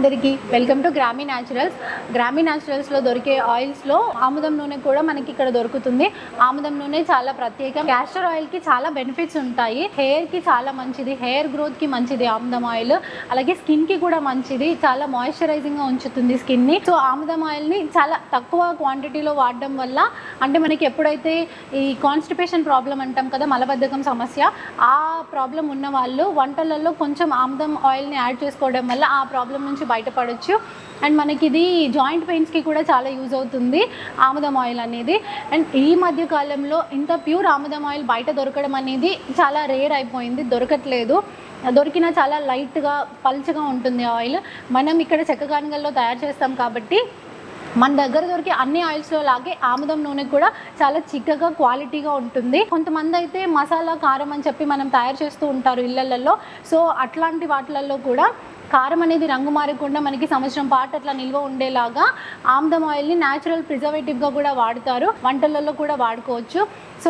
అందరికీ welcome to Grami naturals. Grami న్యాచురల్స్లో దొరికే ఆయిల్స్లో ఆముదం నూనె కూడా మనకి ఇక్కడ దొరుకుతుంది. ఆముదం నూనె చాలా ప్రత్యేకం. క్యాస్టర్ ఆయిల్కి చాలా బెనిఫిట్స్ ఉంటాయి. హెయిర్కి చాలా మంచిది. హెయిర్ గ్రోత్కి మంచిది ఆముదం ఆయిల్ అలాగే స్కిన్కి కూడా మంచిది. చాలా మాయిశ్చరైజింగ్గా ఉంచుతుంది స్కిన్ని సో ఆముదం ఆయిల్ని చాలా తక్కువ క్వాంటిటీలో వాడడం వల్ల అంటే మనకి ఎప్పుడైతే ఈ కాన్స్టిపేషన్ ప్రాబ్లం అంటాం కదా మలబద్ధకం సమస్య ఆ ప్రాబ్లం ఉన్న వాళ్ళు వంటలలో కొంచెం ఆముదం ఆయిల్ని యాడ్ చేసుకోవడం వల్ల ఆ ప్రాబ్లం నుంచి బయటపడవచ్చు అండ్ మనకి ఇది జాయింట్ పెయిన్స్కి కూడా చాలా యూజ్ అవుతుంది ఆముదం ఆయిల్ అనేది. అండ్ ఈ మధ్య కాలంలో ఇంత ప్యూర్ ఆముదం ఆయిల్ బయట దొరకడం అనేది చాలా రేర్ అయిపోయింది దొరకట్లేదు. దొరికినా చాలా లైట్గా పల్చగా ఉంటుంది ఆయిల్. మనం ఇక్కడ చెక్కగానగల్లో తయారు చేస్తాం కాబట్టి మన దగ్గర దొరికే అన్ని ఆయిల్స్లో లాగే ఆముదం నూనె కూడా చాలా చిక్కగా క్వాలిటీగా ఉంటుంది. కొంతమంది అయితే మసాలా కారం అని చెప్పి మనం తయారు చేస్తూ ఉంటారు ఇళ్ళల్లో సో అట్లాంటి వాటిలలో కూడా కారం అనేది రంగు మారకుండా మనకి సంవత్సరం పాటు అట్లా నిల్వ ఉండేలాగా ఆమ్దం ఆయిల్ని న్యాచురల్ ప్రిజర్వేటివ్గా కూడా వాడతారు. వంటలలో కూడా వాడుకోవచ్చు. సో